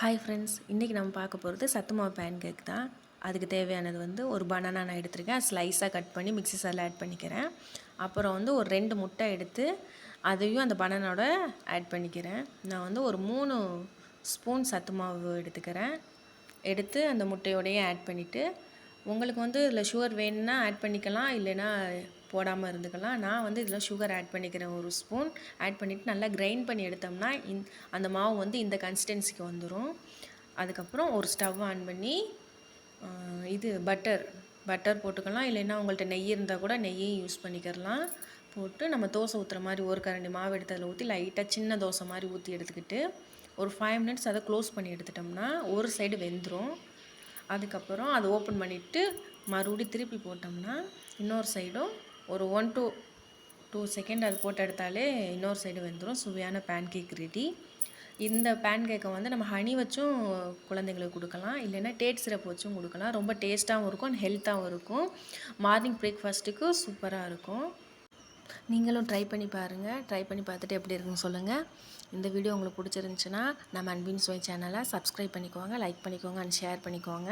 Hi friends இன்றைக்கி நம்ம பார்க்க போகிறது சத்துமாவு பேன் கேக் தான். அதுக்கு தேவையானது வந்து ஒரு பனானா நான் எடுத்திருக்கேன். ஸ்லைஸாக கட் பண்ணி மிக்சி சாரில் ஆட் பண்ணிக்கிறேன். அப்புறம் வந்து ஒரு ரெண்டு முட்டை எடுத்து அதையும் அந்த பனானோட ஆட் பண்ணிக்கிறேன். நான் வந்து ஒரு மூணு ஸ்பூன் சத்து மாவு எடுத்துக்கிறேன். எடுத்து அந்த முட்டையோடையே ஆட் பண்ணிவிட்டு உங்களுக்கு வந்து இதில் சுகர் வேணும்னா ஆட் பண்ணிக்கலாம் இல்லைன்னா போடாமல் இருந்துக்கலாம். நான் வந்து இதில் சுகர் ஆட் பண்ணிக்கிறேன் ஒரு ஸ்பூன் ஆட் பண்ணிவிட்டு நல்லா கிரைண்ட் பண்ணி எடுத்தோம்னா இந் அந்த மாவு வந்து இந்த கன்சிஸ்டன்சிக்கு வந்துடும் அதுக்கப்புறம் ஒரு ஸ்டவ் ஆன் பண்ணி இது பட்டர் பட்டர் போட்டுக்கலாம். இல்லைன்னா உங்கள்கிட்ட நெய் இருந்தால் கூட நெய்யும் யூஸ் பண்ணிக்கிறலாம். போட்டு நம்ம தோசை ஊற்றுற மாதிரி ஒரு கரண்டி மாவு எடுத்து அதில் ஊற்றி லைட்டாக சின்ன தோசை மாதிரி ஊற்றி எடுத்துக்கிட்டு ஒரு ஃபைவ் மினிட்ஸ் அதை க்ளோஸ் பண்ணி எடுத்துட்டோம்னா ஒரு சைடு வெந்துடும் அதுக்கப்புறம் அதை ஓப்பன் பண்ணிவிட்டு மறுபடியும் திருப்பி போட்டோம்னா இன்னொரு சைடும் ஒரு ஒன் டூ டூ செகண்ட் அது போட்டு எடுத்தாலே இன்னொரு சைடு வந்துடும் சுவையான பேன் கேக் ரெடி இந்த பேன் கேக்கை வந்து நம்ம ஹனி வச்சும் குழந்தைங்களுக்கு கொடுக்கலாம். இல்லைன்னா டேட் சிரப் வச்சும் கொடுக்கலாம். ரொம்ப டேஸ்ட்டாகவும் இருக்கும் அண்ட் ஹெல்த்தாகவும் இருக்கும். மார்னிங் பிரேக்ஃபாஸ்ட்டுக்கு சூப்பராக இருக்கும். நீங்களும் ட்ரை பண்ணி பாருங்கள் ட்ரை பண்ணி பார்த்துட்டு எப்படி இருக்குன்னு சொல்லுங்கள் இந்த வீடியோ உங்களுக்கு பிடிச்சிருந்துச்சுன்னா நம்ம அன்பின் சுவை சேனலை சப்ஸ்கிரைப் பண்ணிக்கோங்க லைக் பண்ணிக்கோங்க அண்ட் ஷேர் பண்ணிக்கோங்க.